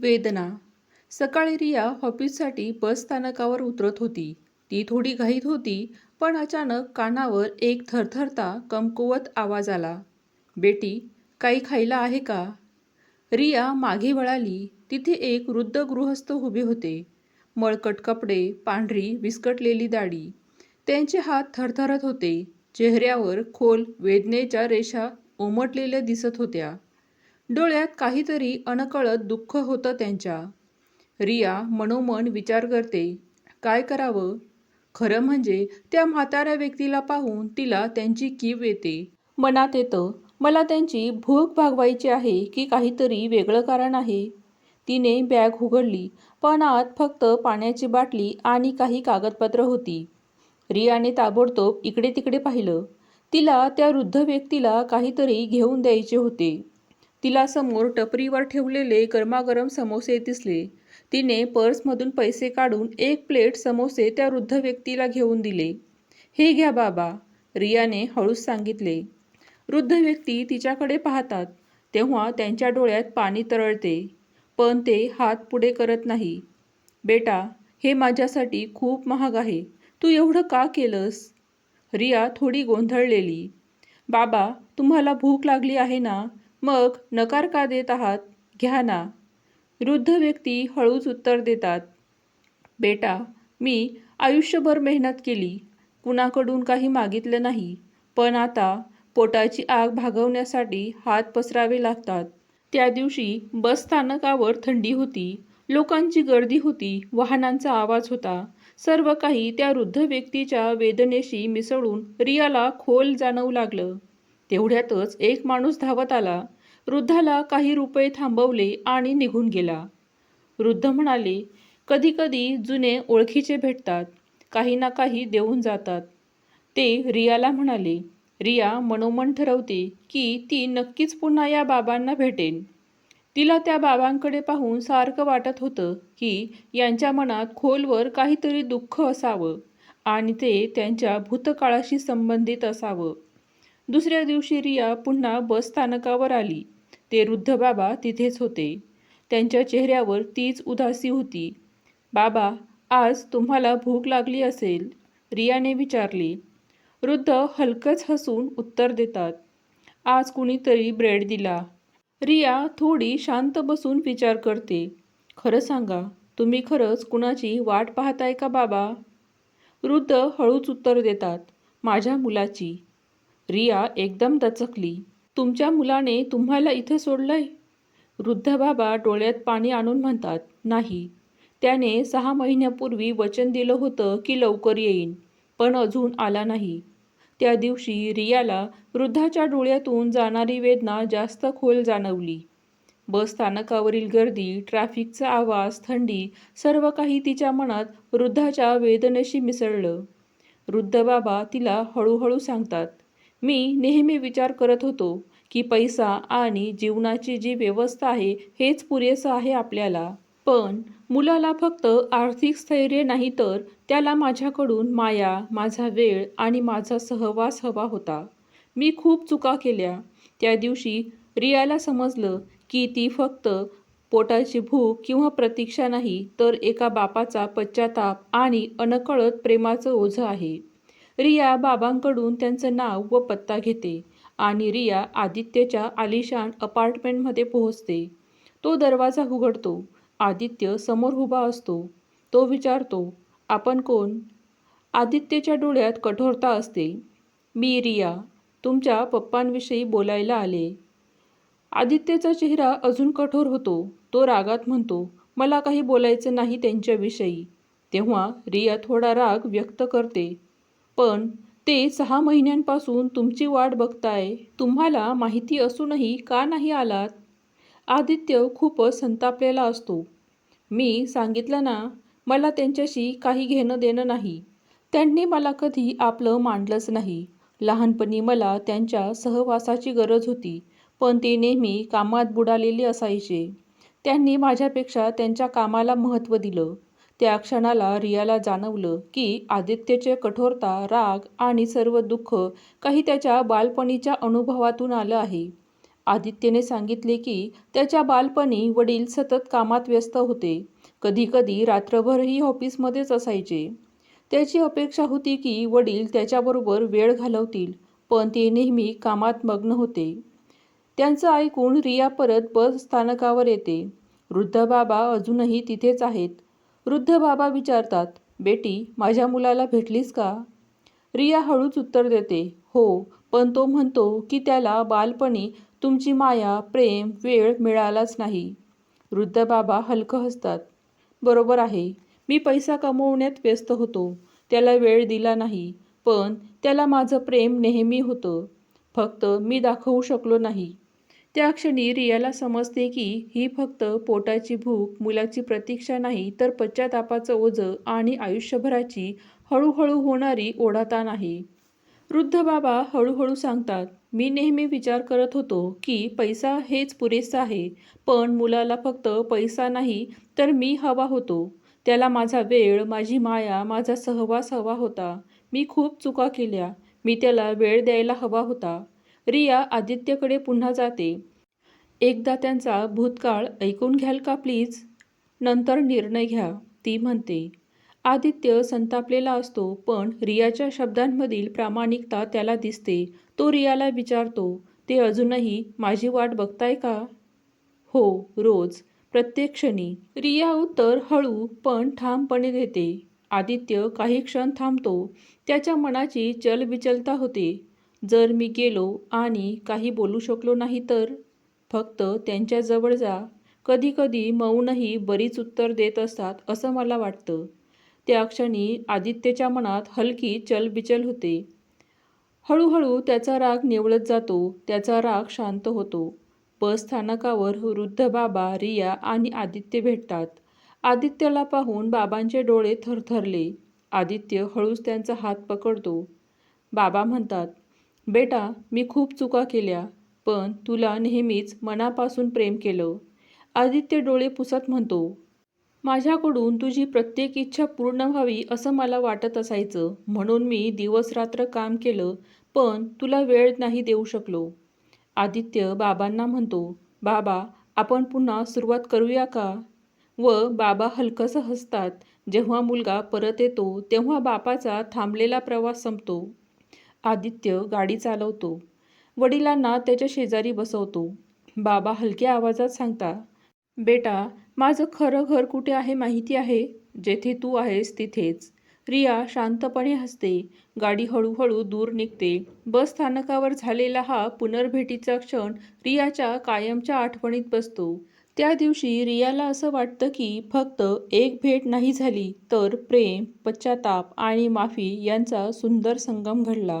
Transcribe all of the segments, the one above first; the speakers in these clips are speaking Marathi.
वेदना. सकाळी रिया ऑफिससाठी बस स्थानकावर उतरत होती. ती थोडी घाईत होती पण अचानक कानावर एक थरथरता कमकुवत आवाज आला. बेटी काही खायला आहे का? रिया मागे वळाली. तिथे एक वृद्ध गृहस्थ उभे होते. मळकट कपडे पांढरी विस्कटलेली दाढी. त्यांचे हात थरथरत होते. चेहऱ्यावर खोल वेदनेच्या रेषा उमटलेल्या दिसत होत्या. डोळ्यात काहीतरी अनकळत दुःख होतं त्यांच्या. रिया मनोमन विचार करते काय करावं? खरं म्हणजे त्या म्हाताऱ्या व्यक्तीला पाहून तिला त्यांची कीव येते. मनात येतं मला त्यांची भूक भागवायची आहे की काहीतरी वेगळं कारण आहे तिने बॅग उघडली पण आत फक्त पाण्याची बाटली आणि काही कागदपत्र होती. रियाने ताबडतोब इकडे तिकडे पाहिलं. तिला त्या वृद्ध व्यक्तीला काहीतरी घेऊन द्यायचे होते. तिला समोर टपरीवर ठेवलेले गरमागरम समोसे दिसले. तिने पर्समधून पैसे काढून एक प्लेट समोसे त्या वृद्ध व्यक्तीला घेऊन दिले. हे घ्या बाबा रियाने हळूच सांगितले. वृद्ध व्यक्ती तिच्याकडे पाहतात. तेव्हा त्यांच्या डोळ्यात पाणी तरळते पण ते हात पुढे करत नाही. बेटा हे माझ्यासाठी खूप महाग आहे. तू एवढं का केलंस? रिया थोडी गोंधळलेली. बाबा तुम्हाला भूक लागली आहे ना? मग नकार का देत आहात? घ्या ना. वृद्ध व्यक्ती हळूच उत्तर देतात बेटा मी आयुष्यभर मेहनत केली. कुणाकडून काही मागितलं नाही. पण आता पोटाची आग भागवण्यासाठी हात पसरावे लागतात. त्या दिवशी बस स्थानकावर थंडी होती. लोकांची गर्दी होती. वाहनांचा आवाज होता. सर्व काही त्या वृद्ध व्यक्तीच्या वेदनेशी मिसळून रियाला खोल जाणवू लागलं. तेवढ्यातच एक माणूस धावत आला. वृद्धाला काही रुपये थांबवले आणि निघून गेला. वृद्ध म्हणाले कधीकधी जुने ओळखीचे भेटतात. काही ना काही देऊन जातात. ते रियाला म्हणाले रिया मनोमन ठरवते की ती नक्कीच पुन्हा या बाबांना भेटेन. तिला त्या बाबांकडे पाहून सारखं वाटत होतं की यांच्या मनात खोलवर काहीतरी दुःख असावं आणि ते त्यांच्या भूतकाळाशी संबंधित असावं. दुसऱ्या दिवशी रिया पुन्हा बस स्थानकावर आली. ते वृद्ध बाबा तिथेच होते. त्यांच्या चेहऱ्यावर तीच उदासी होती. बाबा आज तुम्हाला भूक लागली असेल रियाने विचारले. वृद्ध हलकंच हसून उत्तर देतात. आज कुणीतरी ब्रेड दिला. रिया थोडी शांत बसून विचार करते. खरं सांगा तुम्ही खरंच कुणाची वाट पाहताय का बाबा? वृद्ध हळूच उत्तर देतात. माझ्या मुलाची. रिया एकदम दचकली. तुमच्या मुलाने तुम्हाला इथे सोडलंय? वृद्ध बाबा डोळ्यात पाणी आणून म्हणतात नाही. त्याने सहा महिन्यापूर्वी वचन दिलं होतं की लवकर येईन पण अजून आला नाही. त्या दिवशी रियाला वृद्धाच्या डोळ्यातून जाणारी वेदना जास्त खोल जाणवली. बस स्थानकावरील गर्दी ट्रॅफिकचा आवाज थंडी सर्व काही तिच्या मनात वृद्धाच्या वेदनेशी मिसळलं. वृद्ध बाबा तिला हळूहळू सांगतात मी नेहमी विचार करत होतो की पैसा आणि जीवनाची जी व्यवस्था आहे हेच पुरेसं आहे आपल्याला. पण मुलाला फक्त आर्थिक स्थैर्य नाही तर त्याला माझ्याकडून माया माझा वेळ आणि माझा सहवास हवा होता. मी खूप चुका केल्या. त्या दिवशी रियाला समजलं की ती फक्त पोटाची भूक किंवा प्रतीक्षा नाही तर एका बापाचा पश्चाताप आणि अनकळत प्रेमाचं ओझं आहे. रिया बाबांकडून त्यांचं नाव व पत्ता घेते आणि रिया आदित्यच्या आलिशान अपार्टमेंटमध्ये पोहोचते. तो दरवाजा उघडतो. आदित्य समोर उभा असतो. तो विचारतो आपण कोण? आदित्यच्या डोळ्यात कठोरता असते. मी रिया तुमच्या पप्पांविषयी बोलायला आले. आदित्यचा चेहरा अजून कठोर होतो. तो रागात म्हणतो मला काही बोलायचं नाही त्यांच्याविषयी. तेव्हा रिया थोडा राग व्यक्त करते. पण ते सहा महिन्यांपासून तुमची वाट बघताय. तुम्हाला माहिती असूनही का नाही आलात? आदित्य खूपच संतापलेला असतो. मी सांगितलं ना मला त्यांच्याशी काही घेणं देणं नाही. त्यांनी मला कधी आपलं मांडलंच नाही. लहानपणी मला त्यांच्या सहवासाची गरज होती पण ते नेहमी कामात बुडालेले असायचे. त्यांनी माझ्यापेक्षा त्यांच्या कामाला महत्त्व दिलं. त्या क्षणाला रियाला जाणवलं की आदित्यचे कठोरता राग आणि सर्व दुःख काही त्याच्या बालपणीच्या अनुभवातून आलं आहे. आदित्यने सांगितले की त्याच्या बालपणी वडील सतत कामात व्यस्त होते. कधीकधी रात्रभरही ऑफिसमध्येच असायचे. त्याची अपेक्षा होती की वडील त्याच्याबरोबर वेळ घालवतील पण ते नेहमी कामात मग्न होते. त्यांचं ऐकून रिया परत बस स्थानकावर येते. वृद्ध बाबा अजूनही तिथेच आहेत. वृद्ध बाबा विचारतात बेटी माझ्या मुलाला भेटलीस का? रिया हळूच उत्तर देते हो पण तो म्हणतो की त्याला बालपणी तुमची माया प्रेम वेळ मिळालाच नाही. वृद्ध बाबा हलकं हसतात बरोबर आहे मी पैसा कमवण्यात व्यस्त होतो त्याला वेळ दिला नाही पण त्याला माझं प्रेम नेहमी होतं फक्त मी दाखवू शकलो नाही. त्या क्षणी रियाला समजते की ही फक्त पोटाची भूक मुलाची प्रतीक्षा नाही तर पश्चातापाचं ओझं आणि आयुष्यभराची हळूहळू होणारी ओढाताण आहे. वृद्ध बाबा हळूहळू सांगतात मी नेहमी विचार करत होतो की पैसा हेच पुरेसा आहे पण मुलाला फक्त पैसा नाही तर मी हवा होतो. त्याला माझा वेळ माझी माया माझा सहवास हवा होता. मी खूप चुका केल्या. मी त्याला वेळ द्यायला हवा होता. रिया आदित्यकडे पुन्हा जाते. एकदा त्यांचा भूतकाळ ऐकून घ्याल का प्लीज? नंतर निर्णय घ्या ती म्हणते. आदित्य संतापलेला असतो पण रियाच्या शब्दांमधील प्रामाणिकता त्याला दिसते. तो रियाला विचारतो ते अजूनही माझी वाट बघताय का? हो रोज प्रत्येक क्षणी. रिया उत्तर हळू पण ठामपणे देते. आदित्य काही क्षण थांबतो. त्याच्या मनाची चलबिचलता होते. जर मी गेलो आणि काही बोलू शकलो नाही तर? फक्त त्यांच्याजवळ जा. कधीकधी मौनही बरीच उत्तर देत असतात असं मला वाटतं. त्या क्षणी आदित्यच्या मनात हलकी चलबिचल होते. हळूहळू त्याचा राग निवळत जातो त्याचा राग शांत होतो. बस स्थानकावर वृद्ध बाबा रिया आणि आदित्य भेटतात. आदित्यला पाहून बाबांचे डोळे थरथरले. आदित्य हळूच त्यांचा हात पकडतो. बाबा म्हणतात बेटा मी खूप चुका केल्या पण तुला नेहमीच मनापासून प्रेम केलं. आदित्य डोळे पुसत म्हणतो माझ्याकडून तुझी प्रत्येक इच्छा पूर्ण व्हावी असं मला वाटत असायचं. म्हणून मी दिवसरात्र काम केलं पण तुला वेळ नाही देऊ शकलो. आदित्य बाबांना म्हणतो बाबा आपण पुन्हा सुरुवात करूया का? व बाबा हलकंसं हसतात. जेव्हा मुलगा परत येतो तेव्हा बापाचा थांबलेला प्रवास संपतो. आदित्य गाडी चालवतो. वडिलांना त्याच्या शेजारी बसवतो. बाबा हलक्या आवाजात सांगता बेटा माझं खरं घर कुठे आहे माहिती आहे? जेथे तू आहेस तिथेच. रिया शांतपणे हसते. गाडी हळूहळू दूर निघते. बस स्थानकावर झालेला हा पुनर्भेटीचा क्षण रियाच्या कायमच्या आठवणीत बसतो. त्या दिवशी रियाला असं वाटतं की फक्त एक भेट नाही झाली तर प्रेम पश्चाताप आणि माफी यांचा सुंदर संगम घडला.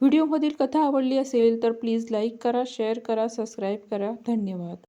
व्हिडिओमधील कथा आवडली असेल तर प्लीज लाईक करा शेअर करा सबस्क्राईब करा. धन्यवाद.